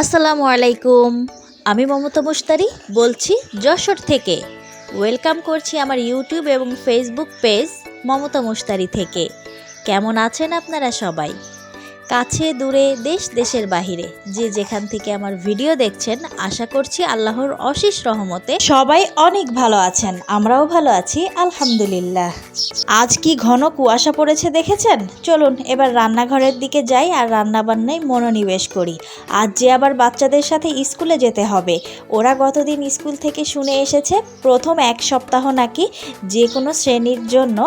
আসসালামু আলাইকুম। আমি মমতা মুস্তারি বলছি যশোর থেকে। ওয়েলকাম করছি আমার ইউটিউব এবং ফেসবুক পেজ মমতা মুস্তারি থেকে। কেমন আছেন আপনারা সবাই? কাছে, দূরে, দেশ, দেশের বাহিরে। যে যেখান থেকে আমার ভিডিও দেখছেন, আশা করছি আল্লাহর অশেষ রহমতে সবাই অনেক ভালো আছেন। আমরাও ভালো আছি, আলহামদুলিল্লাহ। আজ কি ঘন কুয়াশা পড়েছে দেখেছেন? চলুন, এবার রান্নাঘরের দিকে যাই আর রান্নাবান্নায় মনোনিবেশ করি। আজ যে আবার বাচ্চাদের সাথে স্কুলে যেতে হবে। ওরা গতদিন স্কুল থেকে শুনে এসেছে, প্রথম এক সপ্তাহ নাকি যে কোনো শ্রেণির জন্য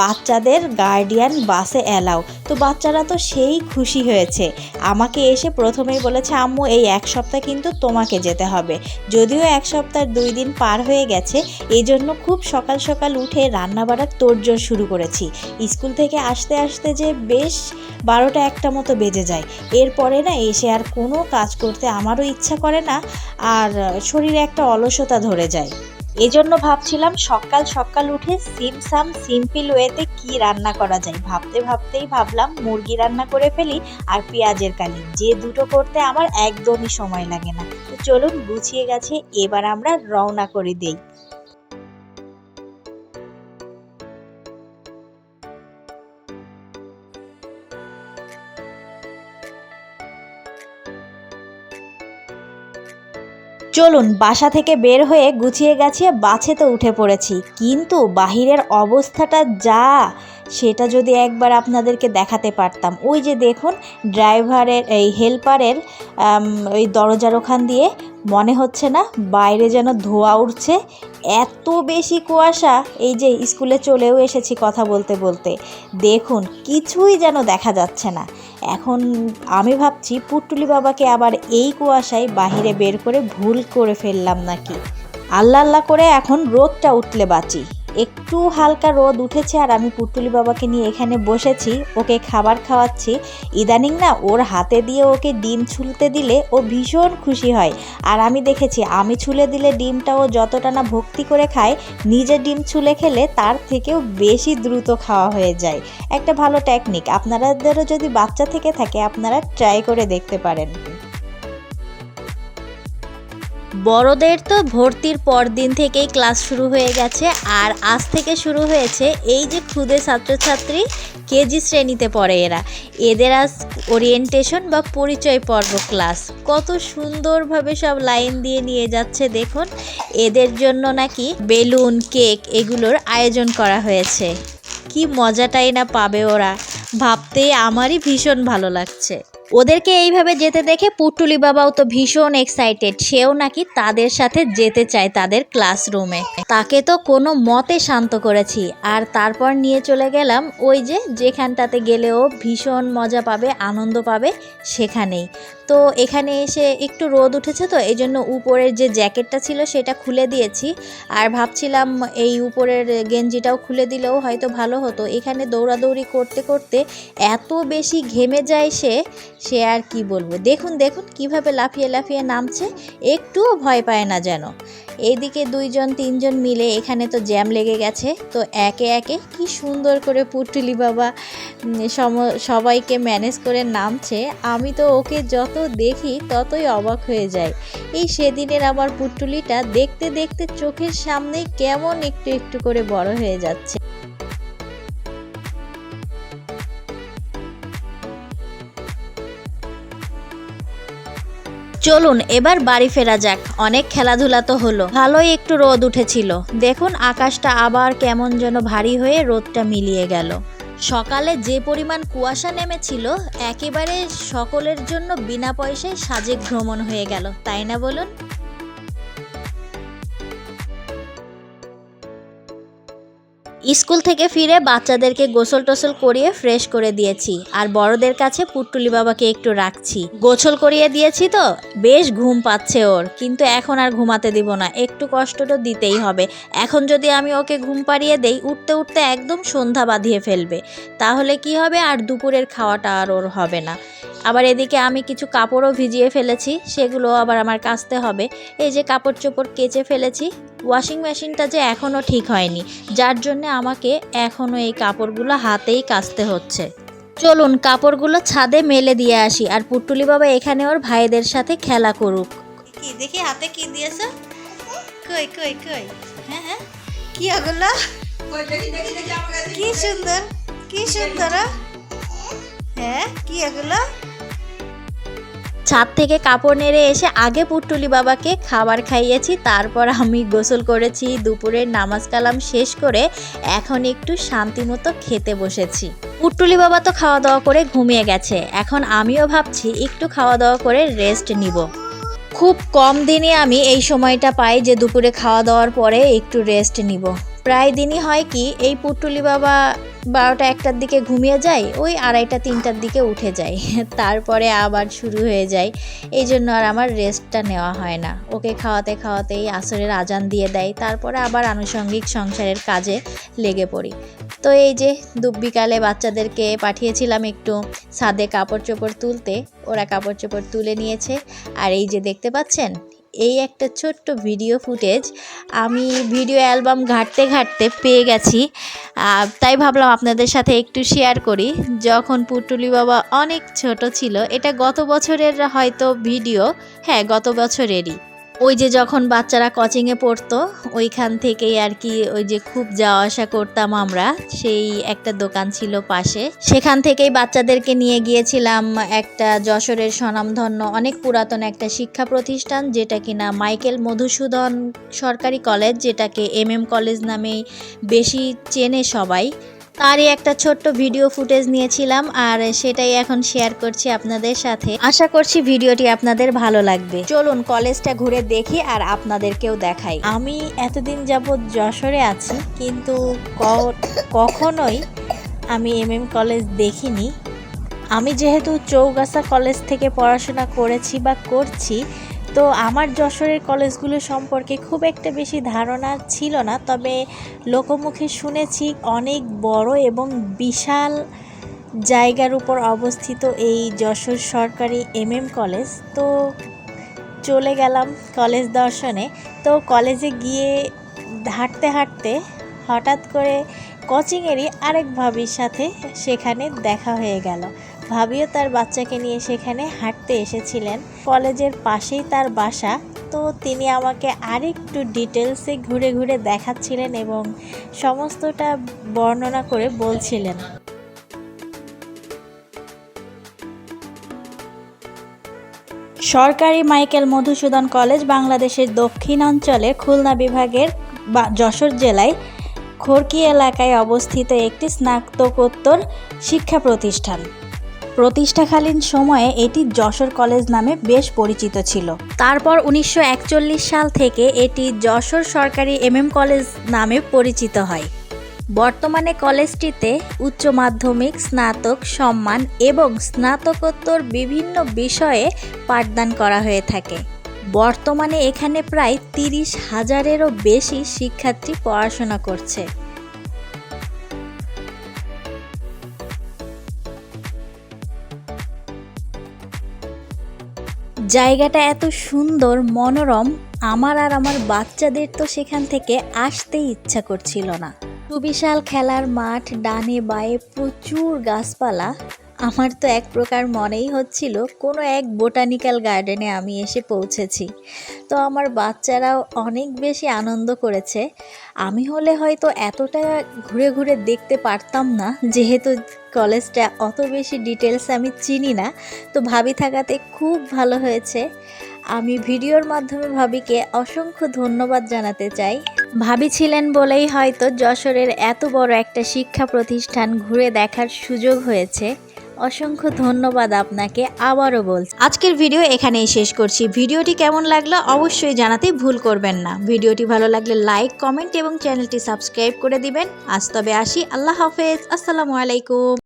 বাচ্চাদের গার্ডিয়ান বাসে অ্যালাও তো বাচ্চারা তো সেই খুশি হয়েছে। আমাকে এসে প্রথমেই বলেছে, আম্মু, এই এক সপ্তাহ কিন্তু তোমাকে যেতে হবে। যদিও এক সপ্তাহ দুই দিন পার হয়ে গেছে এই জন্য খুব সকাল সকাল উঠে রান্না বাড়ার তোড়জোড় শুরু করেছি। স্কুল থেকে আসতে আসতে যে বেশ বারোটা একটা মতো বেজে যায়। এরপরে না এসে আর কোনো কাজ করতে আমারও ইচ্ছা করে না, আর শরীরে একটা অলসতা ধরে যায়। এজন্য ভাবছিলাম সকাল সকাল উঠে সিমসাম সিম্পল ওয়েতে কি রান্না করা যায়। ভাবতে ভাবতেই ভাবলাম মুরগি রান্না করে ফেলি আর পেঁয়াজের কালি। যে দুটো করতে আমার একদমই সময় লাগে না। তো চলুন গুছিয়ে গেছে, এবার আমরা রওনা করে দেই। চলুন, বাসা থেকে বের হয়ে গুছিয়ে গাছিয়ে বাছে তো উঠে পড়েছি। কিন্তু বাহিরের অবস্থাটা যা! সেটা যদি একবার আপনাদেরকে দেখাতে পারতাম। ওই যে দেখুন, ড্রাইভারের, এই হেল্পারের ওই দরজার ওখান দিয়ে মনে হচ্ছে না বাইরে যেন ধোয়া উঠছে। এত বেশি কুয়াশা, এই যে স্কুলে চলেও এসেছি কথা বলতে বলতে। দেখুন, কিছুই যেন দেখা যাচ্ছে না। এখন আমি ভাবছি, পুটুলি বাবাকে আবার এই কুয়াশায় বাহিরে বের করে ভুল করে ফেললাম নাকি? আল্লাহ আল্লাহ করে এখন রোদটা উঠলে বাঁচি। একটু হালকা রোদ উঠেছে আর আমি পুতুলি বাবাকে নিয়ে এখানে বসেছি। ওকে খাবার খাওয়াচ্ছি। ইদানিং না ওর হাতে দিয়ে ওকে ডিম ছুলতে দিলে ও ভীষণ খুশি হয়। আর আমি দেখেছি, আমি ছুলে দিলে ডিমটা ও যতটা না ভক্তি করে খায়, নিজে ডিম ছুলে খেলে তার থেকেও বেশি দ্রুত খাওয়া হয়ে যায়। একটা ভালো টেকনিক আপনাদেরও যদি বাচ্চা থেকে থাকে, আপনারা ট্রাই করে দেখতে পারেন। বড়দের তো ভর্তির পর দিন থেকেই ক্লাস শুরু হয়ে গেছে আর আজ থেকে শুরু হয়েছে এই যে ক্ষুদে ছাত্রছাত্রী কেজি শ্রেণীতে পড়ে এরা। এদের আজ ওরিয়েন্টেশন বা পরিচয় পর্ব ক্লাস কত সুন্দরভাবে সব লাইন দিয়ে নিয়ে যাচ্ছে দেখুন। এদের জন্য নাকি বেলুন, কেক এগুলোর আয়োজন করা হয়েছে। কি মজাটাই না পাবে ওরা। ভাবতে আমারই ভীষণ ভালো লাগছে। ওদেরকে এইভাবে যেতে দেখে পুটুলি বাবাও তো ভীষণ এক্সাইটেড সেও নাকি তাদের সাথে যেতে চায় তাদের ক্লাসরুমে তাকে তো কোনো মতে শান্ত করেছি। আর তারপর নিয়ে চলে গেলাম ওই যে যেখানটাতে গেলেও ভীষণ মজা পাবে, আনন্দ পাবে সেখানেই। তো এখানে এসে একটু রোদ উঠেছে তো এই জন্য উপরের যে জ্যাকেটটা ছিল সেটা খুলে দিয়েছি। আর ভাবছিলাম এই উপরের গেঞ্জিটাও খুলে দিলেও হয়তো ভালো হতো। এখানে দৌড়াদৌড়ি করতে করতে এত বেশি ঘেমে যায় সে সে আর কি বলব? দেখুন দেখুন কীভাবে লাফিয়ে লাফিয়ে নামছে, একটুও ভয় পায় না যেন। এইদিকে দুইজন, তিনজন মিলে এখানে তো জ্যাম লেগে গেছে। তো একে একে কি সুন্দর করে পুটুলি বাবা সম- সবাইকে ম্যানেজ করে নামছে। আমি তো ওকে যত দেখি ততই অবাক হয়ে যায়। এই সেদিনের আমার পুটুলিটা দেখতে দেখতে চোখের সামনে কেমন একটু একটু করে বড় হয়ে যাচ্ছে। চলুন, এবার বাড়ি ফেরা যাক। অনেক খেলাধুলা তো হলো। ভালোই একটু রোদ উঠেছিল। দেখুন, আকাশটা আবার কেমন যেন ভারী হয়ে রোদটা মিলিয়ে গেল। সকালে যে পরিমাণ কুয়াশা নেমেছিল, একেবারে সকলের জন্য বিনা পয়সায় সাজেক ভ্রমণ হয়ে গেল। তাই না বলুন? স্কুল থেকে ফিরে বাচ্চাদেরকে গোসল টোসল করিয়ে ফ্রেশ করে দিয়েছি। আর বড়দের কাছে পুটুলি বাবাকে একটু রাখছি। গোসল করিয়ে দিয়েছি তো, বেশ ঘুম পাচ্ছে ওর। কিন্তু এখন আর ঘুমাতে দিব না, একটু কষ্ট তো দিতেই হবে। এখন যদি আমি ওকে ঘুম পাড়িয়ে দেই, উঠতে উঠতে একদম সন্ধ্যা বাঁধিয়ে ফেলবে। তাহলে কি হবে? আর দুপুরের খাওয়াটা আর ওর হবে না। আবার এদিকে আমি কিছু কাপড়ও ভিজিয়ে ফেলেছি সেগুলো আবার আমার কাচতে হবে। এই যে কাপড় চোপড় কেচে ফেলেছি ওয়াশিং মেশিনটা যে এখনও ঠিক হয়নি যার জন্য আমাকে এখনও এই কাপড়গুলো হাতেই কাচতে হচ্ছে। চলুন কাপড়গুলো ছাদে মেলে দিয়ে আসি আর পুটুলি বাবা এখানে ওর ভাইদের সাথে খেলা করুক। কি দেখি হাতে কি দিয়েছ? কই কই কই? হ্যাঁ হ্যাঁ? কি ওগুলো? কি সুন্দর কি সুন্দর হ্যাঁ? কি এগুলো ছাদ থেকে কাপড় নেড়ে এসে আগে পুটুলি বাবাকে খাবার খাইয়েছি, তারপর আমি গোসল করেছি, দুপুরের নামাজ কালাম শেষ করে এখন একটু শান্তি মতো খেতে বসেছি। পুটুলি বাবা তো খাওয়া দাওয়া করে ঘুমিয়ে গেছে, এখন আমিও ভাবছি একটু খাওয়া দাওয়া করে রেস্ট নিব। খুব কম দিনই আমি এই সময়টা পাই যে দুপুরে খাওয়া দাওয়ার পরে একটু রেস্ট নিব। প্রায় দিনই হয় কি, এই পুটুলি বাবা বারোটা একটার দিকে ঘুমিয়ে যায়, ওই আড়াইটা তিনটার দিকে উঠে যায়। তারপরে আবার শুরু হয়ে যায়। এই জন্য আর আমার রেস্টটা নেওয়া হয় না। ওকে খাওয়াতে খাওয়াতেই আসরের আজান দিয়ে দেয়, তারপরে আবার আনুষঙ্গিক সংসারের কাজে লেগে পড়ি। তো এই যে দু বিকালে বাচ্চাদেরকে পাঠিয়েছিলাম একটু ছাদে কাপড় চোপড় তুলতে, ওরা কাপড় চোপড় তুলে নিয়েছে। আর এই যে দেখতে পাচ্ছেন এই একটা ছোট্ট ভিডিও ফুটেজ। আমি ভিডিও অ্যালবাম ঘাঁটতে ঘাঁটতে পেয়ে গেছি। তাই ভাবলাম আপনাদের সাথে একটু শেয়ার করি। যখন পুটুলি বাবা অনেক ছোট ছিল, এটা গত বছরের হয়তো ভিডিও। হ্যাঁ গত বছরেরই। ওই যে যখন বাচ্চারা কোচিংয়ে পড়তো, ওইখান থেকেই আর কি ওই যে খুব যাওয়া আসা করতাম আমরা। সেই একটা দোকান ছিল পাশে। সেখান থেকেই বাচ্চাদেরকে নিয়ে গিয়েছিলাম একটা যশোরের স্বনামধন্য অনেক পুরাতন একটা শিক্ষা প্রতিষ্ঠান, যেটা কিনা মাইকেল মধুসূদন সরকারি কলেজ, যেটাকে এম এম কলেজ নামেই বেশি চেনে সবাই। তারই একটা ছোট্ট ভিডিও ফুটেজ নিয়েছিলাম আর সেটাই এখন শেয়ার করছি আপনাদের সাথে। আশা করছি ভিডিওটি আপনাদের ভালো লাগবে। চলুন কলেজটা ঘুরে দেখি আর আপনাদেরকেও দেখাই। আমি এতদিন যাবৎ যশোরে আছি, কিন্তু কখনোই আমি এম এম কলেজ দেখিনি। আমি যেহেতু চৌগাছা কলেজ থেকে পড়াশোনা করেছি বা করছি তো আমার যশোরের কলেজগুলো সম্পর্কে খুব একটা বেশি ধারণা ছিল না, তবে লোকমুখে শুনেছি অনেক বড় এবং বিশাল জায়গার উপর অবস্থিত এই যশোর সরকারি এম এম কলেজ। তো চলে গেলাম কলেজ দর্শনে। তো কলেজে গিয়ে হাঁটতে হাঁটতে হঠাৎ করে কোচিংয়েরই আরেক ভাবির সাথে সেখানে দেখা হয়ে গেল। ভাবিও তার বাচ্চাকে নিয়ে সেখানে হাঁটতে এসেছিলেন। কলেজের পাশেই তার বাসা। তো তিনি আমাকে আরেকটু ডিটেলসে ঘুরে ঘুরে দেখাচ্ছিলেন এবং সমস্তটা বর্ণনা করে বলছিলেন। সরকারি মাইকেল মধুসূদন কলেজ বাংলাদেশের দক্ষিণাঞ্চলে খুলনা বিভাগের যশোর জেলায় খড়কি এলাকায় অবস্থিত একটি স্নাতকোত্তর শিক্ষা প্রতিষ্ঠান। প্রতিষ্ঠাকালীন সময়ে এটি যশোর কলেজ নামে বেশ পরিচিত ছিল। তারপর উনিশশো একচল্লিশ সাল থেকে এটি যশোর সরকারি এমএম কলেজ নামে পরিচিত হয়। বর্তমানে কলেজটিতে উচ্চ মাধ্যমিক, স্নাতক, সম্মান এবং স্নাতকোত্তর বিভিন্ন বিষয়ে পাঠদান করা হয়ে থাকে। বর্তমানে এখানে প্রায় তিরিশ হাজারেরও বেশি শিক্ষার্থী পড়াশোনা করছে। জায়গাটা এত সুন্দর, মনোরম, আমার আর আমার বাচ্চাদের তো সেখান থেকে আসতে ইচ্ছা করছিল না। সুবিশাল খেলার মাঠ, ডানে বায়ে প্রচুর গাছপালা আমার তো এক প্রকার মনেই হচ্ছিল, কোনো এক বোটানিক্যাল গার্ডেনে আমি এসে পৌঁছেছি। তো আমার বাচ্চারাও অনেক বেশি আনন্দ করেছে। আমি হলে হয়তো এতটা ঘুরে ঘুরে দেখতে পারতাম না, যেহেতু কলেজটা অত বেশি ডিটেলস আমি চিনি না, তো ভাবি থাকাতে খুব ভালো হয়েছে। আমি ভিডিওর মাধ্যমে ভাবিকে অসংখ্য ধন্যবাদ জানাতে চাই। ভাবি ছিলেন বলেই হয়তো যশোরের এত বড় একটা শিক্ষা প্রতিষ্ঠান ঘুরে দেখার সুযোগ হয়েছে। অসংখ্য ধন্যবাদ আপনাকে, আবারও বলছি। আজকের ভিডিও এখানেই শেষ করছি। ভিডিওটি কেমন লাগল অবশ্যই জানাতে ভুল করবেন না। ভিডিওটি ভালো লাগলে লাইক, কমেন্ট এবং চ্যানেলটি সাবস্ক্রাইব করে দিবেন। আজ তবে আসি। আল্লাহ হাফেজ। আসসালামু আলাইকুম।